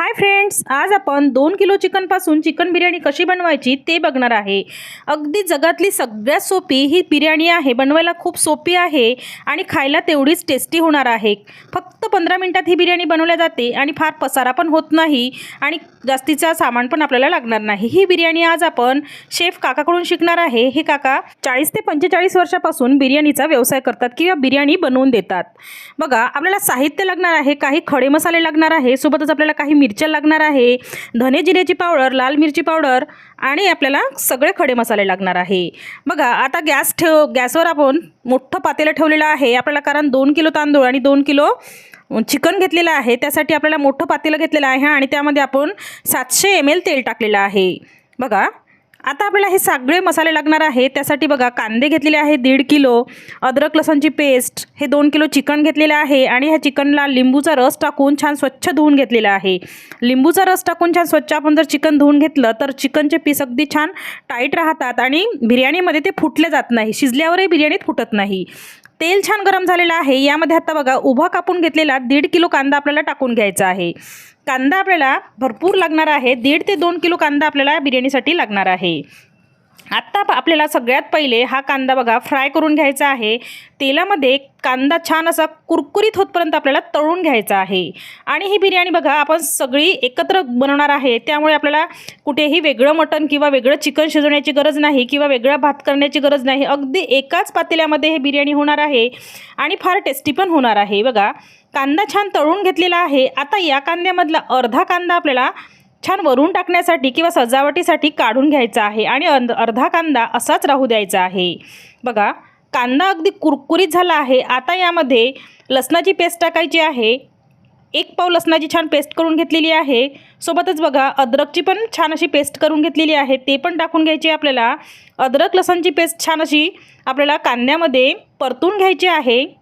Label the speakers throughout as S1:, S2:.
S1: Hi friends आज आपण दोन किलो चिकनपासून चिकन बिर्याणी कशी बनवायची ते बघणार आहे. अगदी जगातली सगळ्यात सोपी ही बिर्याणी आहे बनवायला खूप सोपी आहे आणि खायला तेवढीच टेस्टी होणार आहे. फक्त पंधरा मिनटात ही बिर्याणी बनवल्या जाते आणि फार पसारा पण होत नाही आणि जास्तीचा सामान पण आपल्याला लागणार नाही. ही बिर्याणी आज आपण शेफ काकाकडून शिकणार आहे. हे काका चाळीस ते पंचेचाळीस वर्षापासून बिर्याणीचा व्यवसाय करतात किंवा बिर्याणी बनवून देतात. बघा आपल्याला साहित्य लागणार आहे काही खडे मसाले लागणार आहे सोबतच आपल्याला काही मिरच्या लागणार आहे धने जिऱ्याची पावडर लाल मिरची पावडर आणि आपल्याला सगळे खडे मसाले लागणार आहे. बघा आता गॅस ठेव गॅसवर आपण मोठं पातेलं ठेवलेलं आहे. आपल्याला कारण दोन किलो तांदूळ आणि दोन किलो चिकन घेतलेलं आहे त्यासाठी आपल्याला मोठं पातेलं घेतलेलं आहे आणि त्यामध्ये आपण सातशे एम एल तेल टाकलेलं आहे. बघा आता आपल्याला हे सगळे मसाले लागणार आहे. त्यासाठी बघा कांदे घेतलेले आहे दीड किलो अद्रक लसणची पेस्ट हे दोन किलो चिकन घेतलेलं आहे आणि ह्या चिकनला लिंबूचा रस टाकून छान स्वच्छ धुवून घेतलेला आहे. लिंबूचा रस टाकून छान स्वच्छ आपण जर चिकन धुवून घेतलं तर चिकनचे पीस अगदी छान टाईट राहतात आणि बिर्याणीमध्ये ते फुटले जात नाही. शिजल्यावरही बिर्याणीत फुटत नाही. तेल छान गरम झालेलं आहे. यामध्ये आता बघा उभा कापून घेतलेला दीड किलो कांदा आपल्याला टाकून घ्यायचा आहे. कांदा आपल्याला भरपूर लागणार आहे. दीड ते दोन किलो कांदा आपल्याला बिर्याणीसाठी लागणार आहे. आत्ता प- आपल्याला सगळ्यात पहिले हा कांदा बघा फ्राय करून घ्यायचा आहे. तेलामध्ये कांदा छान असा कुरकुरीत होतपर्यंत आपल्याला तळून घ्यायचा आहे. आणि ही बिर्याणी बघा आपण सगळी एकत्र बनवणार आहे. त्यामुळे आपल्याला कुठेही वेगळं मटण किंवा वेगळं चिकन शिजवण्याची गरज नाही किंवा वेगळा भात करण्याची गरज नाही. अगदी एकाच पातेल्यामध्ये हे बिर्याणी होणार आहे आणि फार टेस्टी पण होणार आहे. बघा कांदा छान तळून घेतलेला आहे. आता या कांद्यामधला अर्धा कांदा आपल्याला छान वरून टाकण्यासाठी किंवा सजावटीसाठी काढून घ्यायचा आहे आणि अर्ध- अर्धा कांदा असाच राहू द्यायचा आहे. बघा कांदा अगदी कुरकुरीत झाला आहे. आता यामध्ये लसणाची पेस्ट टाकायची आहे. एक पाव लसणाची छान पेस्ट करून घेतलेली आहे. सोबतच बघा अद्रकची पण छान अशी पेस्ट करून घेतलेली आहे. ते पण टाकून घ्यायची आपल्याला. अद्रक लसणची पेस्ट छान अशी आपल्याला कांद्यामध्ये परतून घ्यायची आहे.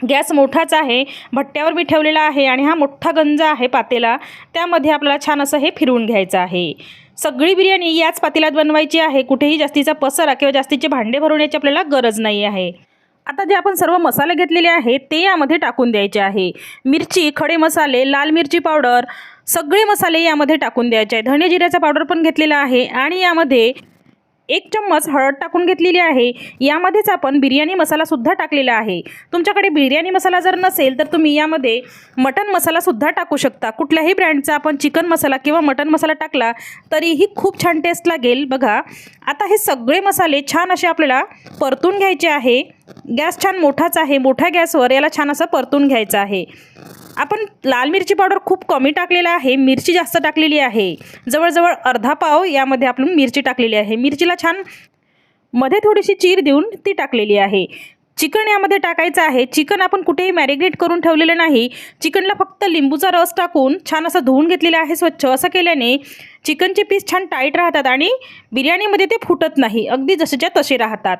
S1: गॅस मोठाच आहे भट्ट्यावर मी ठेवलेला आहे आणि हा मोठा गंज आहे पातेला त्यामध्ये आपल्याला छान असं हे फिरवून घ्यायचं आहे. सगळी बिर्याणी याच पातेल्यात बनवायची आहे कुठेही जास्तीचा पसरा किंवा जास्तीचे भांडे भरवण्याची आपल्याला गरज नाही आहे. आता जे आपण सर्व मसाले घेतलेले आहेत ते यामध्ये टाकून द्यायचे आहे. मिरची खडे मसाले लाल मिरची पावडर सगळे मसाले यामध्ये टाकून द्यायचे आहे. धणे जिऱ्याचा पावडर पण घेतलेला आहे आणि यामध्ये एक चम्मच हळद टाकून घेतलेली आहे. यामध्येच आपण बिर्याणी मसालासुद्धा टाकलेला आहे. तुमच्याकडे बिर्याणी मसाला जर नसेल तर तुम्ही यामध्ये मटन मसालासुद्धा टाकू शकता. कुठल्याही ब्रँडचा आपण चिकन मसाला किंवा मटन मसाला टाकला तरीही खूप छान टेस्ट लागेल. बघा आता हे सगळे मसाले छान असे आपल्याला परतून घ्यायचे आहे. गॅस छान मोठाच आहे. मोठ्या गॅसवर याला छान असं परतून घ्यायचं आहे. आपण लाल मिरची पावडर खूप कमी टाकलेला आहे मिरची जास्त टाकलेली आहे. जवळजवळ अर्धा पाव यामध्ये आपण मिरची टाकलेली आहे. मिरचीला छानमध्ये थोडीशी चीर देऊन ती टाकलेली आहे. चिकन यामध्ये टाकायचं आहे. चिकन आपण कुठेही मॅरिनेट करून ठेवलेलं नाही. चिकनला फक्त लिंबूचा रस टाकून छान असं धुवून घेतलेलं आहे स्वच्छ. असं केल्याने चिकनचे पीस छान टाईट राहतात आणि बिर्याणीमध्ये ते फुटत नाही. अगदी जसेच्या तसे राहतात.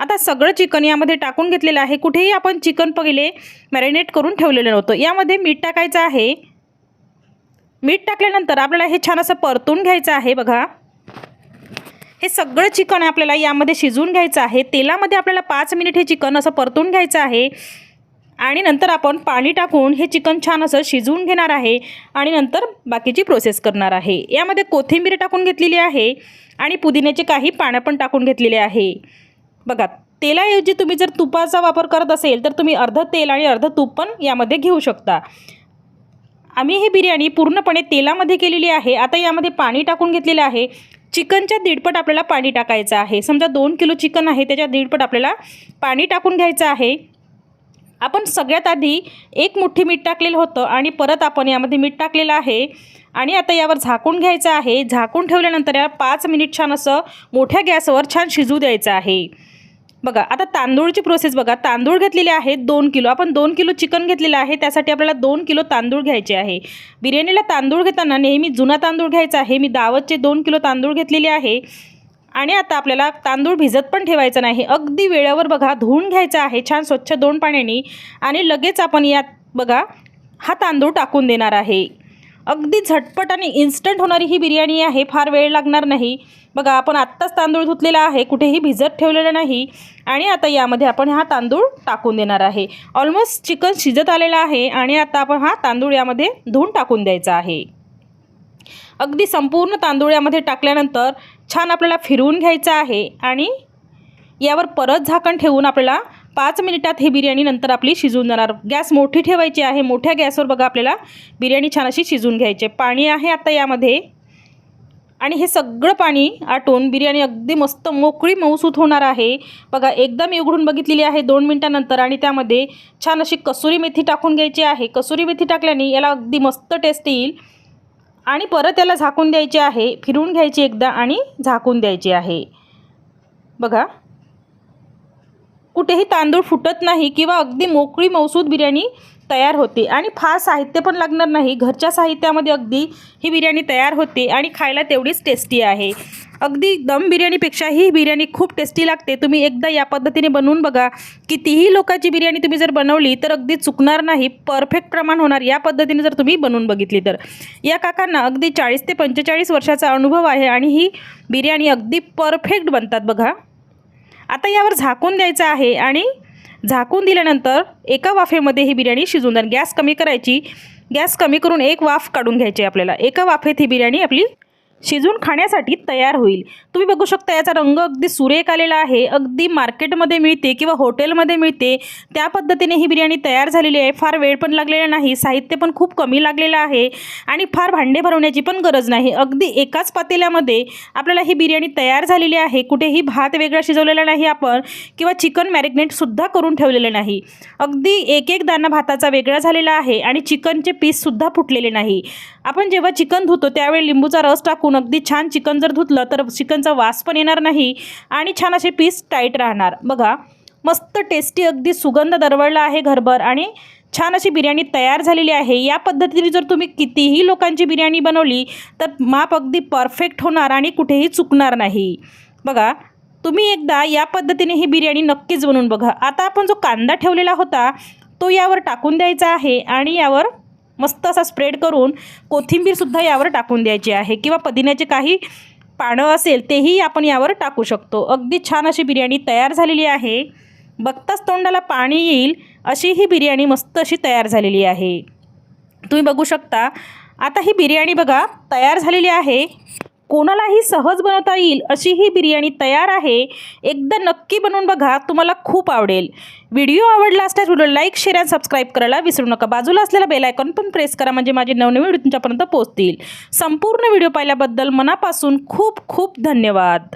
S1: आता सगळं चिकन यामध्ये टाकून घेतलेलं आहे. कुठेही आपण चिकन पहिले मॅरिनेट करून ठेवलेलं नव्हतं. यामध्ये मीठ टाकायचं आहे. मीठ टाकल्यानंतर आपल्याला हे छान असं परतून घ्यायचं आहे बघा. हे सगळं चिकन आपल्याला यामध्ये शिजवून घ्यायचं आहे. तेलामध्ये आपल्याला पाच मिनिट हे चिकन असं परतून घ्यायचं आहे. आणि नंतर आपण पाणी टाकून हे चिकन छान असं शिजवून घेणार आहे. आणि नंतर बाकीची प्रोसेस करणार आहे. यामध्ये कोथिंबीर टाकून घेतलेली आहे. आणि पुदिन्याचे काही पानं पण टाकून घेतलेले आहे. बघा तेलाऐवजी तुम्ही जर तुपाचा वापर करत असेल तर तुम्ही अर्ध तेल आणि अर्ध तूप पण यामध्ये घेऊ शकता. आम्ही ही बिर्याणी पूर्णपणे तेलामध्ये केलेली आहे. आता यामध्ये पाणी टाकून घेतलेलं आहे. चिकनच्या दीडपट आपल्याला पाणी टाकायचं आहे. समजा दोन किलो चिकन आहे त्याच्या दीडपट आपल्याला पाणी टाकून घ्यायचं आहे. आपण सगळ्यात आधी एक मुठ्ठी मीठ टाकलेलं होतं आणि परत आपण यामध्ये मीठ टाकलेलं आहे. आणि आता यावर झाकून घ्यायचं आहे. झाकून ठेवल्यानंतर या पाच मिनिट छान असं मोठ्या गॅसवर छान शिजू द्यायचं आहे. बघा आता तांदूळची प्रोसेस बघा. तांदूळ घेतलेले आहेत दोन किलो. आपण दोन किलो चिकन घेतलेलं आहे. त्यासाठी आपल्याला दोन किलो तांदूळ घ्यायचे आहे. बिर्याणीला तांदूळ घेताना नेहमी जुना तांदूळ घ्यायचा आहे. मी दावतचे दोन किलो तांदूळ घेतलेले आहे. आणि आता आपल्याला तांदूळ भिजत पण ठेवायचं नाही. अगदी वेळेवर बघा धुवून घ्यायचं आहे. छान स्वच्छ दोन पाण्याने. आणि लगेच आपण यात बघा हा तांदूळ टाकून देणार आहे. अगदी झटपट आणि इन्स्टंट होणारी ही बिर्याणी आहे फार वेळ लागणार नाही. बघा आपण आत्ताच तांदूळ धुतलेला आहे कुठेही भिजत ठेवलेलं नाही. आणि आता यामध्ये आपण हा तांदूळ टाकून देणार आहे. ऑलमोस्ट चिकन शिजत आलेलं आहे आणि आता आपण हा तांदूळ यामध्ये धुवून टाकून द्यायचा आहे. अगदी संपूर्ण तांदूळ यामध्ये टाकल्यानंतर छान आपल्याला फिरवून घ्यायचं आहे आणि यावर परत झाकण ठेवून आपल्याला पाच मिनिटात हे बिर्याणी नंतर आपली शिजून जाणार. गॅस मोठी ठेवायची आहे. मोठ्या गॅसवर बघा आपल्याला बिर्याणी छान अशी शिजून घ्यायची. आहे. पाणी आहे आता यामध्ये. आणि हे सगळं पाणी आटून बिर्याणी अगदी मस्त मोकळी मऊसूत होणार आहे. बघा एकदा मी उघडून बघितलेली आहे दोन मिनटानंतर. आणि त्यामध्ये छान अशी कसुरी मेथी टाकून घ्यायची आहे. कसुरी मेथी टाकल्याने याला अगदी मस्त टेस्ट येईल. आणि परत याला झाकून द्यायचे आहे. फिरून घ्यायची एकदा आणि झाकून द्यायची आहे. बघा. कुठेही तांदूळ फुटत नाही किंवा अगदी मोकळी मौसूद बिर्याणी तयार होते. आणि फार साहित्य पण लागणार नाही. घरच्या साहित्यामध्ये अगदी ही बिर्याणी तयार होते आणि खायला तेवढीच टेस्टी आहे. अगदी दम बिर्याणीपेक्षाही ही बिर्याणी खूप टेस्टी लागते. तुम्ही एकदा या पद्धतीने बनवून बघा कितीही लोकांची बिर्याणी तुम्ही जर बनवली तर अगदी चुकणार नाही. परफेक्ट प्रमाण होणार या पद्धतीने जर तुम्ही बनवून बघितली तर. या काकांना अगदी चाळीस ते पंचेचाळीस वर्षाचा अनुभव आहे आणि ही बिर्याणी अगदी परफेक्ट बनतात बघा. आता यावर झाकून द्यायचं आहे आणि झाकून दिल्यानंतर एका वाफेमध्ये ही बिर्याणी शिजून जाईल. गॅस कमी करायची. गॅस कमी करून एक वाफ काढून घ्यायची आपल्याला. एका वाफेत ही बिर्याणी आपली शिजून खाण्यासाठी तयार होईल. तुम्ही बघू शकता याचा रंग अगदी सुरेख आलेला आहे. अगदी मार्केटमध्ये मिळते किंवा हॉटेलमध्ये मिळते. त्या पद्धतीने ही बिर्याणी तयार झालेली आहे. फार वेळ पण लागलेला नाही. साहित्य पण खूप कमी लागलेलं आहे. आणि फार भांडे भरवण्याची पण गरज नाही. अगदी एकाच पातेल्यामध्ये आपल्याला ही बिर्याणी तयार झालेली आहे. कुठेही भात वेगळा शिजवलेला नाही आपण किंवा चिकन मॅरिनेटसुद्धा करून ठेवलेलं नाही. अगदी एक एक दाना भाताचा वेगळा झालेला आहे आणि चिकनचे पीससुद्धा फुटलेले नाही. आपण जेव्हा चिकन धुतो त्यावेळी लिंबूचा रस टाकून टाकून अगदी छान चिकन जर धुतलं तर चिकनचा वास पण येणार नाही आणि छान असे पीस टाईट राहणार. बघा मस्त टेस्टी अगदी सुगंध दरवळला आहे घरभर आणि छान अशी बिर्याणी तयार झालेली आहे. या पद्धतीने जर तुम्ही कितीही लोकांची बिर्याणी बनवली तर माप अगदी परफेक्ट होणार आणि कुठेही चुकणार नाही. बघा तुम्ही एकदा या पद्धतीने ही बिर्याणी नक्कीच बनवून बघा. आता आपण जो कांदा ठेवलेला होता तो यावर टाकून द्यायचा आहे आणि यावर मस्त असा स्प्रेड करून कोथिंबीरसुद्धा यावर टाकून द्यायची आहे किंवा पुदिन्याचे काही पानं असेल तेही आपण यावर टाकू शकतो. अगदी छान अशी बिर्याणी तयार झालेली आहे. बघताच तोंडाला पाणी येईल अशी ही बिर्याणी मस्त अशी तयार झालेली आहे. तुम्ही बघू शकता. आता ही बिर्याणी बघा तयार झालेली आहे. कोणालाही सहज बनवता येईल अशी ही बिर्याणी तयार आहे. एकदा नक्की बनवून बघा तुम्हाला खूप आवडेल. व्हिडिओ आवडला असल्यास व्हिडिओ लाईक शेअर आणि सबस्क्राईब करायला विसरू नका. बाजूला असलेला बेल आयकॉन पण प्रेस करा म्हणजे माझे नवनवीन व्हिडिओ तुमच्यापर्यंत पोहोचतील. संपूर्ण व्हिडिओ पाहिल्याबद्दल मनापासून खूप खूप धन्यवाद.